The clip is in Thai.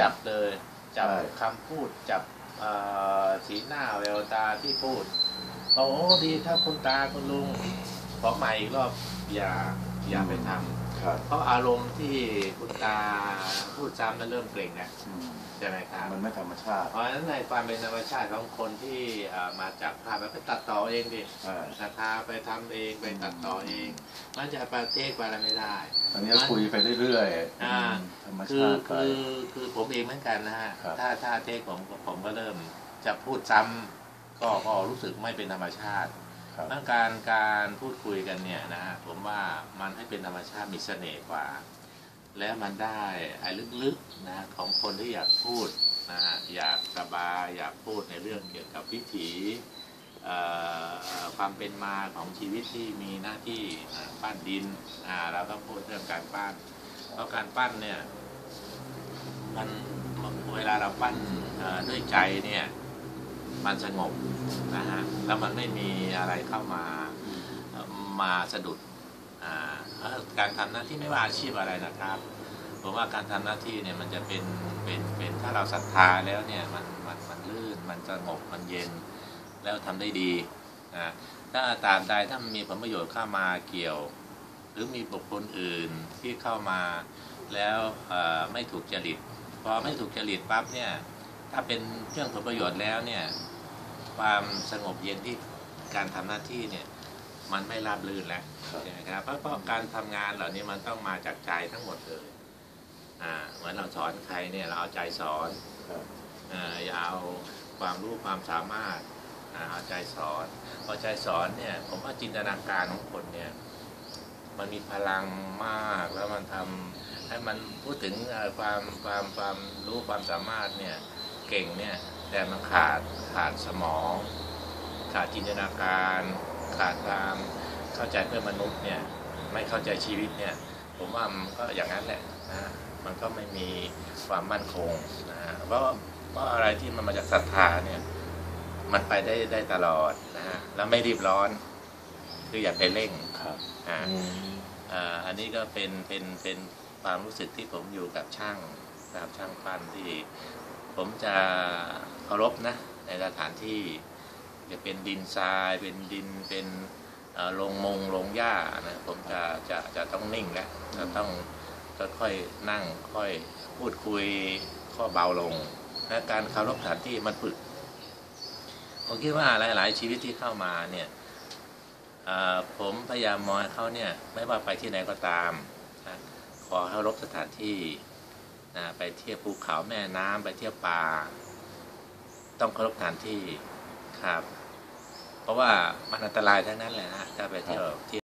จับเลย จับใช่คำพูดจับเอ่อสีหน้าแววตาที่พูดโอ้ดีครับคุณตาคุณลุงขอใหม่อีกรอบอย่า อย่าไปทำครับเพราะอารมณ์ที่คุณตาพูดซ้ำนั้นเริ่มเกร็งนะอืมใช่ไหมครับ มันไม่ธรรมชาติเพราะฉะนั้นในความเป็นธรรมชาติของคนที่เอ่อมาจากภาพแล้วไปตัดต่อเองดิอ่านะคะไปทำเองไปตัดต่อเอง มันจะประเทศไปอะไรไม่ได้ ตอนนี้ก็คุยไปเรื่อยอ่าๆธรรมคือชาติไป คือคือผมเองเหมือนกันนะฮะครับ ถ้าถ้าเทคผมผมก็เริ่มจะพูดซ้ำก็ก็รู้สึกไม่เป็นธรรมชาติ ครับเรื่องการการพูดคุยกันเนี่ยนะฮะผมว่ามันให้เป็นธรรมชาติมีเสน่ห์กว่า และมันได้ไอ้ลึกๆนะของคนที่อยากพูดนะฮะอยากสบายอยากพูดในเรื่องเกี่ยวกับวิถีความเป็นมาของชีวิตที่มีหน้าที่ปั้นดินอ่าเราก็พูดเรื่องการปั้น เพราะการปั้นเนี่ยมันเวลาเราปั้นด้วยใจเนี่ย มันสงบนะฮะแล้วมันไม่มีอะไรเข้ามามาสะดุดการทำหน้าที่ไม่ว่าอาชีพอะไรนะครับผมว่าการทำหน้าที่เนี่ยมันจะเป็นเป็นเป็นถ้าเราศรัทธาแล้วเนี่ยมันมันมันลื่นมันสงบมันเย็นแล้วทำได้ดีนะถ้าตามใดถ้ามีผลประโยชน์เข้ามาเกี่ยว หรือมีบุคคลอื่นที่เข้ามาแล้วไม่ถูกจริตพอไม่ถูกจริตปั๊บเนี่ยถ้าเป็นเรื่องผลประโยชน์แล้วเนี่ย ความสงบเย็นที่การทำหน้าที่เนี่ยมันไม่ราบรื่นแล้วครับใช่ไหมครับเพราะเพราะการทำงานเหล่านี้มันต้องมาจากใจทั้งหมดเลยอ่าเหมือนเราสอนใครเนี่ยเราเอาใจสอนครับเอ่ออย่าเอาความรู้ความสามารถอ่าเอาใจสอนพอใจสอนเนี่ยผมว่าจินตนาการของคนเนี่ยมันมีพลังมากแล้วมันทำให้มันพูดถึงเอ่อความความความรู้ความสามารถเนี่ยเก่งเนี่ย แต่มันขาดขาดสมอง ขาดจินตนาการ ขาดความเข้าใจเพื่อนมนุษย์เนี่ยไม่เข้าใจชีวิตเนี่ยผมว่ามันก็อย่างนั้นแหละนะมันก็ไม่มีความมั่นคงนะเพราะเพราะอะไรที่มันมาจากศรัทธาเนี่ยมันไปได้ได้ตลอดนะฮะแล้วไม่รีบร้อน คืออย่าไปเร่งครับอ่าอ่าอันนี้ก็เป็นเป็นเป็นความรู้สึกที่ผมอยู่กับช่างนะครับช่างปั้นที่ ผมจะเคารพนะในสถานที่จะเป็นดินทรายเป็นดินเป็นลงมงลงหญ้านะผมจะจะจะต้องนิ่งแล้วจะต้องค่อยนั่งค่อยพูดคุยข้อเบาลงและการเคารพสถานที่มันฝึกผมคิดว่าหลาย ๆ ชีวิตที่เข้ามาเนี่ยผมพยายามมองเขาเนี่ยไม่ว่าไปที่ไหนก็ตามนะขอให้รบสถานที่ นะไปเที่ยวภูเขาแม่น้ำไปเที่ยวป่า ต้องเคารพสถานที่ครับ เพราะว่ามันอันตรายทั้งนั้นแหละนะถ้าไปเที่ยวที่